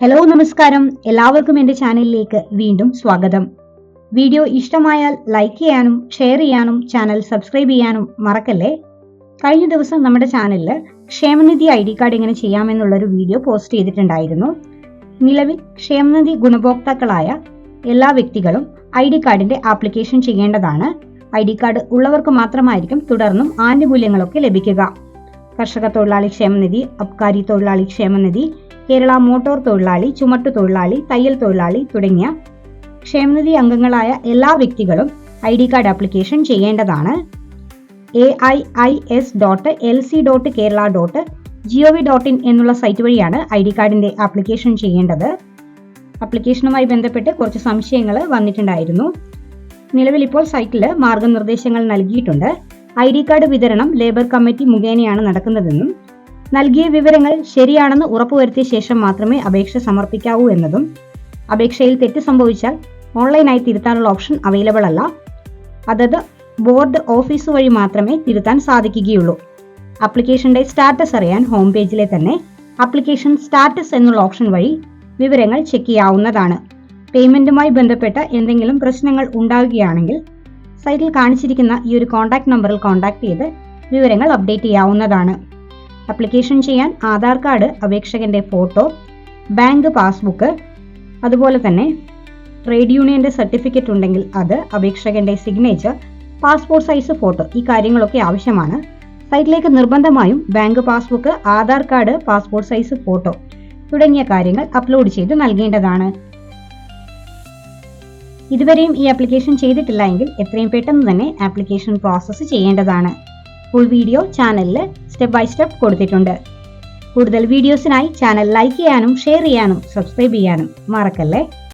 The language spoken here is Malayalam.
ഹലോ നമസ്കാരം. എല്ലാവർക്കും എന്റെ ചാനലിലേക്ക് വീണ്ടും സ്വാഗതം. വീഡിയോ ഇഷ്ടമായാൽ ലൈക്ക് ചെയ്യാനും ഷെയർ ചെയ്യാനും ചാനൽ സബ്സ്ക്രൈബ് ചെയ്യാനും മറക്കല്ലേ? കഴിഞ്ഞ ദിവസം നമ്മുടെ ചാനലിൽ ക്ഷേമനിധി ഐ ഡി കാർഡ് എങ്ങനെ ചെയ്യാമെന്നുള്ളൊരു വീഡിയോ പോസ്റ്റ് ചെയ്തിട്ടുണ്ടായിരുന്നു. നിലവിൽ ക്ഷേമനിധി ഗുണഭോക്താക്കളായ എല്ലാ വ്യക്തികളും ഐ ഡി കാർഡിന്റെ ആപ്ലിക്കേഷൻ ചെയ്യേണ്ടതാണ്. ഐ ഡി കാർഡ് ഉള്ളവർക്ക് മാത്രമായിരിക്കും തുടർന്നും ആനുകൂല്യങ്ങളൊക്കെ ലഭിക്കുക. കർഷക തൊഴിലാളി ക്ഷേമനിധി അബ്കാരി തൊഴിലാളി ക്ഷേമനിധി കേരള മോട്ടോർ തൊഴിലാളി ചുമട്ടു തൊഴിലാളി തയ്യൽ തൊഴിലാളി തുടങ്ങിയ ക്ഷേമനിധി അംഗങ്ങളായ എല്ലാ വ്യക്തികളും ഐ ഡി കാർഡ് ആപ്ലിക്കേഷൻ ചെയ്യേണ്ടതാണ്. A I I S dot L C dot Kerala dot G O V dot in എന്നുള്ള സൈറ്റ് വഴിയാണ് ഐ ഡി കാർഡിന്റെ ആപ്ലിക്കേഷൻ ചെയ്യേണ്ടത്. ആപ്ലിക്കേഷനുമായി ബന്ധപ്പെട്ട് കുറച്ച് സംശയങ്ങൾ വന്നിട്ടുണ്ടായിരുന്നു. നിലവിൽ ഇപ്പോൾ സൈറ്റിൽ മാർഗനിർദ്ദേശങ്ങൾ നൽകിയിട്ടുണ്ട്. ഐ ഡി കാർഡ് വിതരണം ലേബർ കമ്മിറ്റി മുഖേനയാണ് നടക്കുന്നതെന്നും നൽകിയ വിവരങ്ങൾ ശരിയാണെന്ന് ഉറപ്പുവരുത്തിയ ശേഷം മാത്രമേ അപേക്ഷ സമർപ്പിക്കാവൂ എന്നതും അപേക്ഷയിൽ തെറ്റ് സംഭവിച്ചാൽ ഓൺലൈനായി തിരുത്താനുള്ള ഓപ്ഷൻ അവൈലബിൾ അല്ല. അതത് ബോർഡ് ഓഫീസ് വഴി മാത്രമേ തിരുത്താൻ സാധിക്കുകയുള്ളൂ. ആപ്ലിക്കേഷന്റെ സ്റ്റാറ്റസ് അറിയാൻ ഹോം പേജിലെ തന്നെ അപ്ലിക്കേഷൻ സ്റ്റാറ്റസ് എന്നുള്ള ഓപ്ഷൻ വഴി വിവരങ്ങൾ ചെക്ക് ചെയ്യാവുന്നതാണ്. പേയ്മെന്റുമായി ബന്ധപ്പെട്ട എന്തെങ്കിലും പ്രശ്നങ്ങൾ ഉണ്ടാവുകയാണെങ്കിൽ സൈറ്റിൽ കാണിച്ചിരിക്കുന്ന ഈ ഒരു കോൺടാക്ട് നമ്പറിൽ കോൺടാക്ട് ചെയ്ത് വിവരങ്ങൾ അപ്ഡേറ്റ് ചെയ്യാവുന്നതാണ്. അപ്ലിക്കേഷൻ ചെയ്യാൻ ആധാർ കാർഡ് അപേക്ഷകന്റെ ഫോട്ടോ ബാങ്ക് പാസ്ബുക്ക് അതുപോലെ തന്നെ ട്രേഡ് യൂണിയന്റെ സർട്ടിഫിക്കറ്റ് ഉണ്ടെങ്കിൽ അത് അപേക്ഷകന്റെ സിഗ്നേച്ചർ പാസ്പോർട്ട് സൈസ് ഫോട്ടോ ഈ കാര്യങ്ങളൊക്കെ ആവശ്യമാണ്. സൈറ്റിലേക്ക് നിർബന്ധമായും bank passbook Aadhaar card passport size photo തുടങ്ങിയ കാര്യങ്ങൾ അപ്ലോഡ് ചെയ്ത് നൽകേണ്ടതാണ്. ഇതുവരെയും ഈ ആപ്ലിക്കേഷൻ ചെയ്തിട്ടില്ല എങ്കിൽ എത്രയും പെട്ടെന്ന് തന്നെ ആപ്ലിക്കേഷൻ പ്രോസസ്സ് ചെയ്യേണ്ടതാണ്. ഫുൾ വീഡിയോ ചാനലിൽ സ്റ്റെപ്പ് ബൈ സ്റ്റെപ്പ് കൊടുത്തിട്ടുണ്ട്. കൂടുതൽ വീഡിയോസിനായി ചാനൽ ലൈക്ക് ചെയ്യാനും ഷെയർ ചെയ്യാനും സബ്സ്ക്രൈബ് ചെയ്യാനും മറക്കല്ലേ?